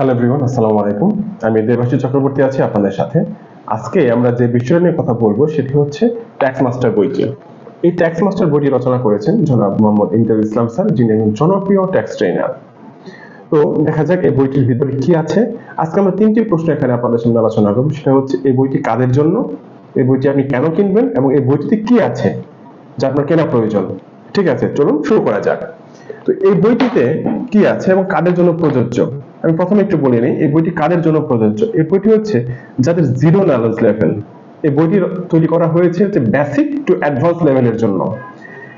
Hello everyone আসসালামু আলাইকুম আমি দেবাশী চক্রবর্তী আছি আপনাদের সাথে। আজকে আমরা যে বিষয় নিয়ে কথা বলব সেটি হচ্ছে ট্যাক্স মাস্টার বইটি এই ট্যাক্স মাস্টার বইটি রচনা করেছেন জনাব মোহাম্মদ ইন্টার ইসলাম স্যার, যিনি একজন জনপ্রিয় ট্যাক্স ট্রেনার তো দেখা যাক এই বইটির ভিতরে কি আছে। আজকে আমরা তিনটি প্রশ্ন এখানে আপনাদের সামনে আলোচনা করব। সেটা হচ্ছে, এই বইটি কাদের জন্য? এই বইটি আপনি কেন কিনবেন? এবং এই বইটিতে কি আছে? যা আপনার কেনা প্রয়োজন। ঠিক আছে, চলুন শুরু করা যাক। তো এই বইটিতে কি আছে এবং কাদের জন্য প্রযোজ্য? আমি প্রথমে একটু বলে নিই, এই বইটি কাদের জন্য প্রযোজ্য? এই বইটি হচ্ছে যাদের জিরো নলেজ লেভেল এই বইটি তৈরি করা হয়েছে হচ্ছে বেসিক টু অ্যাডভান্স লেভেলের জন্য।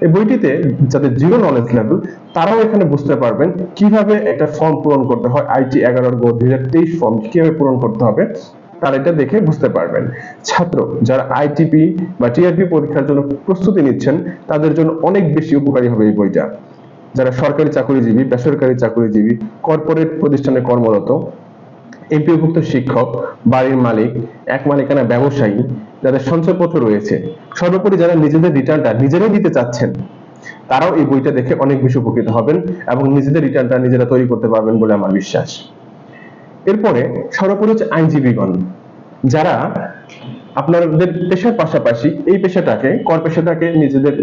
এই বইটিতে যাদের জিরো নলেজ লেভেল তারাও এখানে বুঝতে পারবেন কীভাবে একটা ফর্ম পূরণ করতে হয়। আইটি এগারোর গো দুই হাজার তেইশ ফর্ম কীভাবে পূরণ করতে হবে, তারা এটা দেখে বুঝতে পারবেন। ছাত্র, যারা আইটিপি বা টিআরপি পরীক্ষার জন্য প্রস্তুতি নিচ্ছেন, তাদের জন্য অনেক বেশি উপকারী হবে এই বইটা। যারা সরকারি চাকরিজীবী, বেসরকারি চাকরিজীবী কর্পোরেট প্রতিষ্ঠানে কর্মরত এমপিভুক্ত শিক্ষক, বাড়ির মালিক, এক মালিকানা ব্যবসায়ী, যাদের সঞ্চয়পত্র রয়েছে, সর্বোপরি যারা নিজেদের রিটার্নটা নিজেরাই দিতে চাচ্ছেন, তারাও এই বইটা দেখে অনেক বেশি উপকৃত হবেন এবং নিজেদের রিটার্নটা নিজেরা তৈরি করতে পারবেন বলে আমার বিশ্বাস। এরপরে সর্বোপরি হচ্ছে আইনজীবীগণ, যারা আপনাদের পেশার পাশাপাশি এই পেশাটাকে কর পেশাটাকে নিজেদের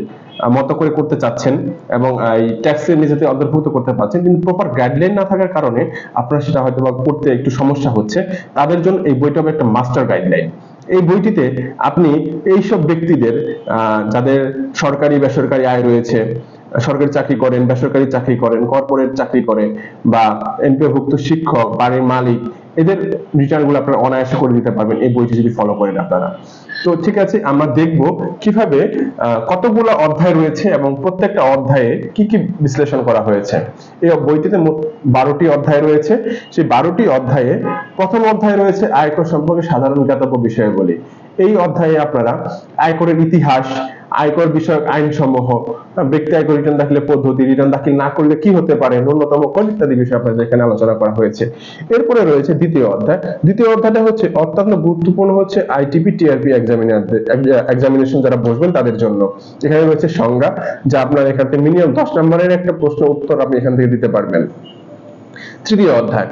মতো করে করতে চাচ্ছেন এবং এই ট্যাক্সে নিজেদের অন্তর্ভুক্ত করতে পারছেন। কিন্তু প্রপার গাইডলাইন না থাকার কারণে আপনার সেটা হয়তো বা করতে একটু সমস্যা হচ্ছে। তাদের জন্য এই বইটা হবে একটা মাস্টার গাইডলাইন এই বইটিতে আপনি এইসব ব্যক্তিদের আহ, যাদের সরকারি বেসরকারি আয় রয়েছে সরকারি চাকরি করেন বেসরকারি চাকরি করেন কর্পোরেট চাকরি করেন বা এমপিভুক্ত শিক্ষক বাড়ির মালিক এদের রিটার্নগুলো আপনারা অনায়াসে করে দিতে পারবেন। এই বইটি যদি ফলো করেন আপনারা। তো ঠিক আছে, আমরা দেখব কীভাবে কতগুলো অধ্যায় রয়েছে এবং প্রত্যেকটা অধ্যায়ে কি কি বিশ্লেষণ করা হয়েছে। এই বইটিতে বারোটি অধ্যায় রয়েছে। সেই বারোটি অধ্যায়ে প্রথম অধ্যায় রয়েছে আয়কর সম্পর্কে সাধারণ জ্ঞাতব্য বিষয়াবলী। এই অধ্যায়ে আপনারা আয়করের ইতিহাস আয়কর বিষয়ক আইন সমূহ ব্যক্তি আয়কর রিটার্ন দাখিলের পদ্ধতি রিটার্ন দাখিল না করলে কি হতে পারে, ন্যূনতম কর ইত্যাদি বিষয় আপনাদের এখানে আলোচনা করা হয়েছে। এরপরে রয়েছে দ্বিতীয় অধ্যায়। দ্বিতীয় অধ্যায়টা হচ্ছে অত্যন্ত গুরুত্বপূর্ণ হচ্ছে আইটিপি টিআরপি এক্সামিনেশন যারা বসবেন তাদের জন্য। এখানে রয়েছে সংজ্ঞা, যা আপনার এখান থেকে মিনিমাম দশ নম্বরের একটা প্রশ্ন উত্তর আপনি এখান থেকে দিতে পারবেন। তৃতীয় অধ্যায়।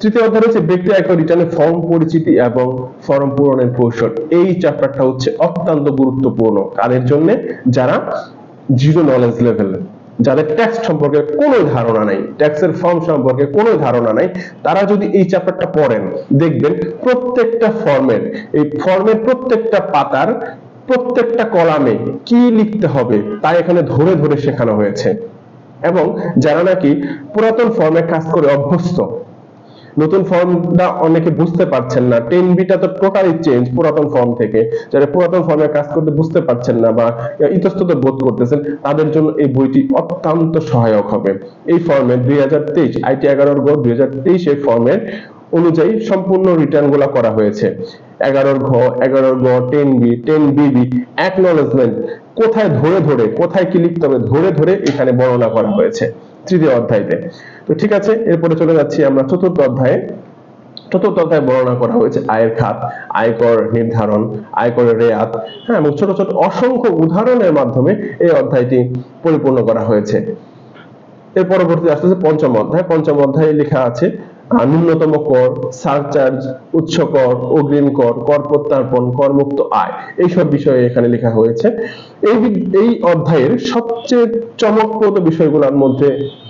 তৃতীয় অধ্যায় হচ্ছে ব্যক্তি আয়কর রিটার্নের ফর্ম পরিচিতি এবং ফর্ম পূরণের কৌশল। এই চ্যাপ্টারটা হচ্ছে অত্যন্ত গুরুত্বপূর্ণ কাদের জন্য? যারা জিরো নলেজ লেভেল যাদের ট্যাক্স সম্পর্কে কোনো ধারণা নাই ট্যাক্সের ফর্ম সম্পর্কে কোনো ধারণা নাই, তারা যদি এই চ্যাপ্টারটা পড়েন, দেখবেন প্রত্যেকটা ফর্মের এই ফর্মের প্রত্যেকটা পাতার প্রত্যেকটা কলামে কি লিখতে হবে তা এখানে ধরে ধরে শেখানো হয়েছে। এবং যারা নাকি পুরাতন ফর্মে কাজ করে অভ্যস্ত নতুন ফর্মটা অনেকে বুঝতে পারছেন না। টেন বিটা তো টোটালি চেঞ্জ পুরাতন ফর্ম থেকে। যারা পুরাতন ফর্মে কাজ করতে বুঝতে পারছেন না বা ইতস্তত বোধ করতেছেন, তাদের জন্য এই বইটি অত্যন্ত সহায়ক হবে। এই ফর্মে দুই হাজার তেইশ আইটি এগারোর গো দুই হাজার তেইশ এই ফর্মের অনুযায়ী সম্পূর্ণ রিটার্নগুলা করা হয়েছে। এগারোর ঘ এগারোর ঘ ten B ten BB acknowledgement কোথায় ধরে ধরে, কোথায় কি লিখতে হবে ধরে ধরে এখানে বর্ণনা করা হয়েছে। তৃতীয় অধ্যায়তে। তো ঠিক আছে, এরপরে চলে যাচ্ছি আমরা চতুর্থ অধ্যায়ে। চতুর্থ অধ্যায় বর্ণনা করা হয়েছে আয়ের খাত, আয়কর নির্ধারণ আয়কর রেয়াত হ্যাঁ এবং ছোট ছোট অসংখ্য উদাহরণের মাধ্যমে এই অধ্যায়টি পরিপূর্ণ করা হয়েছে। এর পরবর্তী আসতেছে পঞ্চম অধ্যায়। পঞ্চম অধ্যায়ে লেখা আছে ন্যূনতম কর সারচার্জ উচ্চ কর, অগ্রিম কর কর প্রত্যার্পণ, করমুক্ত আয়, এইসব বিষয়ে এখানে লেখা হয়েছে। এই এই অধ্যায়ের সবচেয়ে চমকপ্রদ বিষয়গুলোর মধ্যে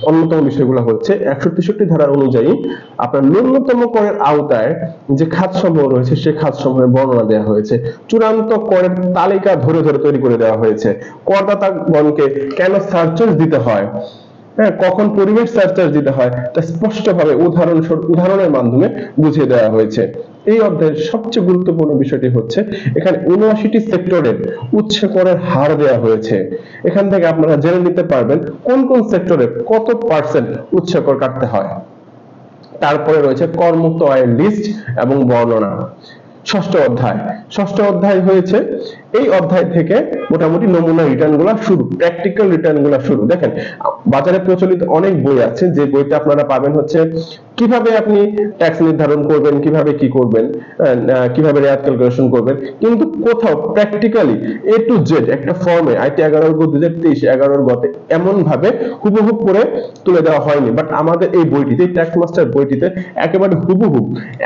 অন্যতম বিষয়গুলো হচ্ছে একশো তেষট্টি ধারার অনুযায়ী আপনার ন্যূনতম করের আওতায় যে খাতসমূহ রয়েছে সেই খাতসমূহের বর্ণনা দেওয়া হয়েছে। চূড়ান্ত করের তালিকা ধরে ধরে তৈরি করে দেওয়া হয়েছে। করদাতাগণকে কেন সার্চার্জ দিতে হয়? হ্যাঁ কখন পরিবেশ সার্চার্জ দিতে হয়, তা স্পষ্টভাবে উদাহরণ উদাহরণের মাধ্যমে বুঝিয়ে দেওয়া হয়েছে। এই অধ্যায়ের সবচেয়ে গুরুত্বপূর্ণ বিষয়টি হচ্ছে, এখানে উনআশিটি সেক্টরের উৎস করের হার দেওয়া হয়েছে। এখান থেকে আপনারা জেনে নিতে পারবেন, কোন কোন সেক্টরে কত পার্সেন্ট উৎস কর কাটতে হয়। তারপরে রয়েছে করমুক্ত আয়ের লিস্ট এবং বর্ণনা। ষষ্ঠ অধ্যায়। ষষ্ঠ অধ্যায় হয়েছে। এই অধ্যায় থেকে মোটামুটি নমুনা রিটার্নগুলা শুরু প্র্যাকটিক্যাল রিটার্নগুলা শুরু। দেখেন, বাজারে প্রচলিত অনেক বই আছে, যে বইতে আপনারা পাবেন হচ্ছে, কীভাবে আপনি ট্যাক্স নির্ধারণ করবেন, কীভাবে কি করবেন কীভাবে রেয়াত ক্যালকুলেশন করবেন, কিন্তু কোথাও প্র্যাকটিক্যালি এ টু জেড একটা ফর্মে আইটি এগারোর গো দুই হাজার তেইশ, এগারোর গতে এমন ভাবে হুবহু করে তুলে দেওয়া হয়নি। বাট আমাদের এই বইটিতে ট্যাক্স মাস্টার বইটিতে একেবারে হুবহু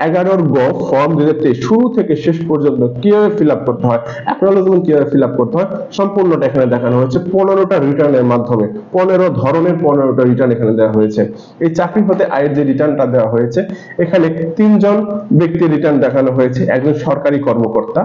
এগারোর গ ফর্ম দুই হাজার তেইশ, শুরু থেকে শেষ পর্যন্ত কীভাবে ফিল আপ করতে হয় অ্যাকনোলেজমেন্ট কীভাবে ফিল আপ করতে হয়, সম্পূর্ণটা এখানে দেখানো হয়েছে। পনেরোটা রিটার্নের মাধ্যমে, পনেরো ধরনের পনেরোটা রিটার্ন এখানে দেওয়া হয়েছে। এই চাকরি হতে আয়ের যে রিটার্নটা দেওয়া হয়েছে, এখানে তিনজন ব্যক্তির রিটার্ন দেখানো হয়েছে, একজন সরকারি কর্মকর্তা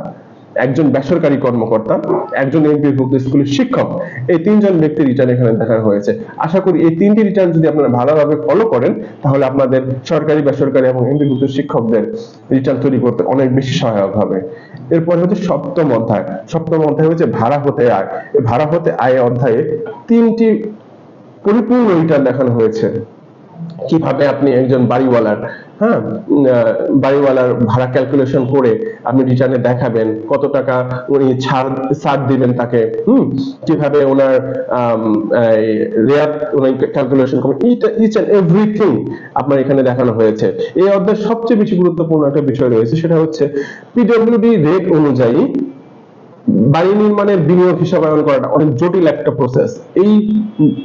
একজন বেসরকারি কর্মকর্তা, একজন এমপিভুক্ত স্কুলের শিক্ষক, এই তিনজন ব্যক্তির রিটার্ন এখানে দেখানো হয়েছে। আশা করি এই তিনটি রিটার্ন যদি আপনারা ভালোভাবে ফলো করেন, তাহলে আপনাদের সরকারি, বেসরকারি এবং এমপিভুক্ত শিক্ষকদের রিটার্ন তৈরি করতে অনেক বেশি সহায়ক হবে। এরপর হচ্ছে সপ্তম অধ্যায়। সপ্তম অধ্যায় হচ্ছে ভাড়া হতে আয়। ভাড়া হতে আয় অধ্যায়ে তিনটি পরিপূর্ণ রিটার্ন দেখানো হয়েছে। কীভাবে আপনি একজন বাড়িওয়ালার হ্যাঁ বাড়িওয়ালার ভাড়া ক্যালকুলেশন করে আপনি রিটার্নে দেখাবেন কত টাকা উনি ছাড় ছাড় দিবেন তাকে, হুম, কীভাবে ওনার রেয়াত উনি ক্যালকুলেশন করবেন ইচ এন্ড এভরিথিং আপনার এখানে দেখানো হয়েছে। এই অধ্যায়ের সবচেয়ে বেশি গুরুত্বপূর্ণ একটা বিষয় রয়েছে, সেটা হচ্ছে পিডব্লিউডি রেট অনুযায়ী বাড়ি নির্মাণের বিনিয়োগ হিসাবায়ন করাটা অনেক জটিল একটা প্রসেস এই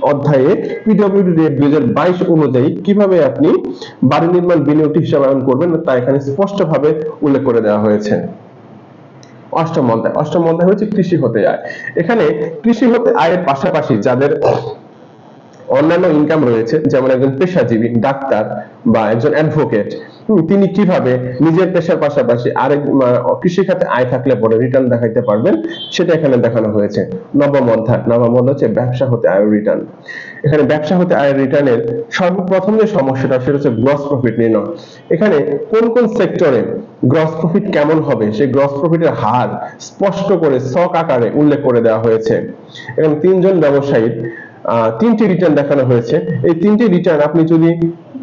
অধ্যায়ে পিডব্লিউডি রেট দুই অনুযায়ী কীভাবে আপনি বাড়ি নির্মাণ বিনিয়োগটি হিসাবায়ন করবেন তা এখানে স্পষ্টভাবে উল্লেখ করে দেওয়া হয়েছে। অষ্টম অধ্যায়। অষ্টম অধ্যায় হচ্ছে কৃষি হতে আয়। এখানে কৃষি হতে আয়ের পাশাপাশি যাদের অন্যান্য ইনকাম রয়েছে, যেমন একজন পেশাজীবী, ডাক্তার বা একজন অ্যাডভোকেট তিনি কীভাবে নিজের পেশার পাশাপাশি আরেক কৃষি খাতে আয় থাকলে পরে রিটার্ন দেখাইতে পারবেন, সেটা এখানে দেখানো হয়েছে। নবম অধ্যায় নবম অধ্যায় হচ্ছে ব্যবসা হতে আয় রিটার্ন এখানে ব্যবসা হতে আয়ের রিটার্নের সর্বপ্রথম যে সমস্যাটা, সেটা হচ্ছে গ্রস প্রফিট নির্ণয়। এখানে কোন কোন সেক্টরে গ্রস প্রফিট কেমন হবে, সেই গ্রস প্রফিটের হার স্পষ্ট করে সক আকারে উল্লেখ করে দেওয়া হয়েছে। এবং তিনজন ব্যবসায়ীর তিনটি রিটার্ন দেখানো হয়েছে। এই তিনটি রিটার্ন আপনি যদি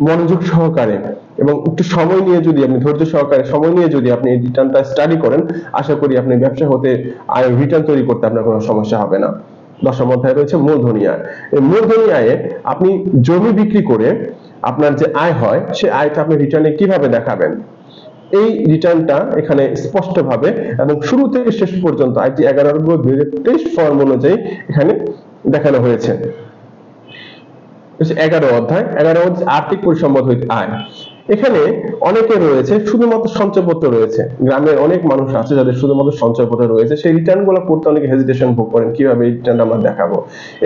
মনোযোগ সহকারে এবং একটু সময় নিয়ে যদি আপনি ধৈর্য সহকারে সময় নিয়ে যদি আপনি এই রিটার্নটা স্টাডি করেন, আশা করি আপনি ব্যবসা হতে আয় রিটার্ন তৈরি করতে আপনার কোনো সমস্যা হবে না। দশম অধ্যায় রয়েছে মূলধনী আয়। এই মূলধনী আয়ে আপনি জমি বিক্রি করে আপনার যে আয় হয়, সে আয়টা আপনি রিটার্নে কীভাবে দেখাবেন? এই রিটার্নটা এখানে স্পষ্টভাবে এবং শুরু থেকে শেষ পর্যন্ত আইটি এগারো দুই হাজার তেইশ ফর্ম অনুযায়ী এখানে দেখানো হয়েছে। এগারো অধ্যায় এগারো অধ্যায় আর্থিক পরিসম্পদ হইতে আয়। এখানে অনেকে রয়েছে, শুধুমাত্র সঞ্চয়পত্র রয়েছে। গ্রামের অনেক মানুষ আছে যাদের শুধুমাত্র সঞ্চয়পত্র রয়েছে। সেই রিটার্নগুলো করতে অনেকে হেজিটেশন ভোগ করেন, কীভাবে রিটার্ন আমরা দেখাবো?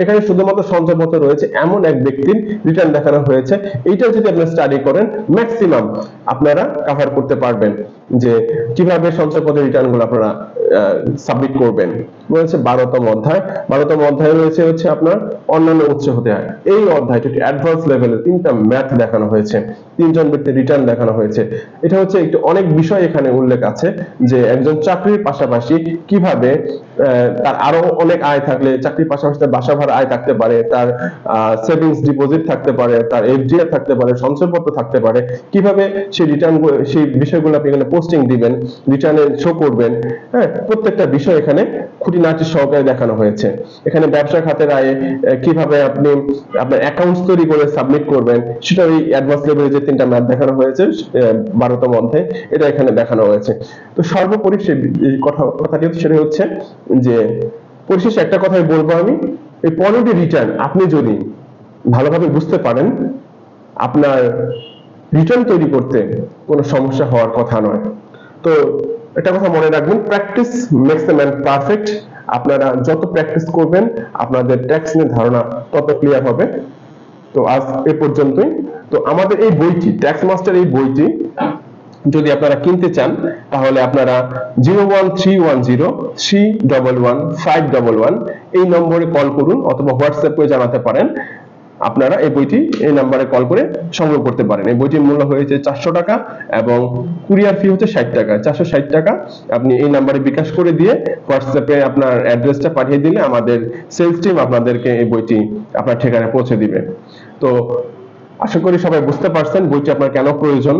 এখানে শুধুমাত্র সঞ্চয়পত্র রয়েছে, এমন এক ব্যক্তির রিটার্ন দেখানো হয়েছে। এইটা যদি আপনি স্টাডি করেন ম্যাক্সিমাম আপনারা কভার করতে পারবেন যে কীভাবে সঞ্চয়পত্রের রিটার্নগুলো আপনারা সাবমিট করবেন। রয়েছে বারোতম অধ্যায়। বারোতম অধ্যায় রয়েছে হচ্ছে আপনার অন্যান্য উৎস হতে হয়। এই অধ্যায়টি অ্যাডভান্স লেভেলের তিনটা ম্যাথ দেখানো হয়েছে। তিনজন ব্যক্তির রিটার্ন দেখানো হয়েছে। এটা হচ্ছে একটু অনেক বিষয় এখানে উল্লেখ আছে যে একজন চাকরির পাশাপাশি কীভাবে তার আরও অনেক আয় থাকলে, চাকরির পাশাপাশি তার বাসা ভাড়া আয় থাকতে পারে, তার সেভিংস ডিপোজিট থাকতে পারে, তার এফডিআর থাকতে পারে, সঞ্চয়পত্র থাকতে পারে। কীভাবে সেই রিটার্ন সেই বিষয়গুলো আপনি এখানে পোস্টিং দিবেন রিটার্নে শো করবেন হ্যাঁ প্রত্যেকটা বিষয় এখানে খুঁটিনাটি সহকারে দেখানো হয়েছে। এখানে ব্যবসা খাতের আয়ে কীভাবে আপনি আপনার অ্যাকাউন্টস তৈরি করে সাবমিট করবেন, সেটা ওই অ্যাডভান্স লেভেলে যে তিনটা ম্যাথ দেখানো হয়েছে বারোতম অধ্যায়, এটা এখানে দেখানো হয়েছে। তো সর্বোপরি সে কথা, কথাটি হচ্ছে, সেটা হচ্ছে যে, পরিশেষে একটা কথাই বলব আমি, এই পনেরোটি রিটার্ন আপনি যদি ভালোভাবে বুঝতে পারেন, আপনার রিটার্ন তৈরি করতে কোনো সমস্যা হওয়ার কথা নয়। তো একটা কথা মনে রাখবেন practice makes the man perfect আপনারা যত প্র্যাকটিস করবেন, আপনাদের ট্যাক্স নিয়ে ধারণা তত ক্লিয়ার হবে। তো আজ এ পর্যন্তই। তো আমাদের এই বইটি ট্যাক্স মাস্টার এই বইটি, যদি আপনারা কিনতে চান, তাহলে আপনারা zero one three one zero three double one five double one এই নম্বরে কল করুন অথবা হোয়াটসঅ্যাপ জানাতে পারেন। আপনারা এই বইটি এই নাম্বারে কল করে সংগ্রহ করতে পারেন। এই বইটির মূল্য হয়েছে চারশো টাকা এবং কুরিয়ার ফি হচ্ছে ষাট টাকা। চারশো ষাট টাকা। আপনি এই নাম্বারে বিকাশ করে দিয়ে হোয়াটসঅ্যাপে আপনার অ্যাড্রেসটা পাঠিয়ে দিলে আমাদের সেলস টিম আপনাদেরকে এই বইটি আপনার ঠিকানায় পৌঁছে দিবে। তো আশা করি সবাই বুঝতে পারছেন বইটি আপনার কেন প্রয়োজন।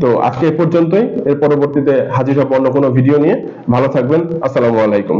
তো আজকে এ পর্যন্তই। এর পরবর্তীতে হাজির হব অন্য কোনো ভিডিও নিয়ে। ভালো থাকবেন। আসসালামু আলাইকুম।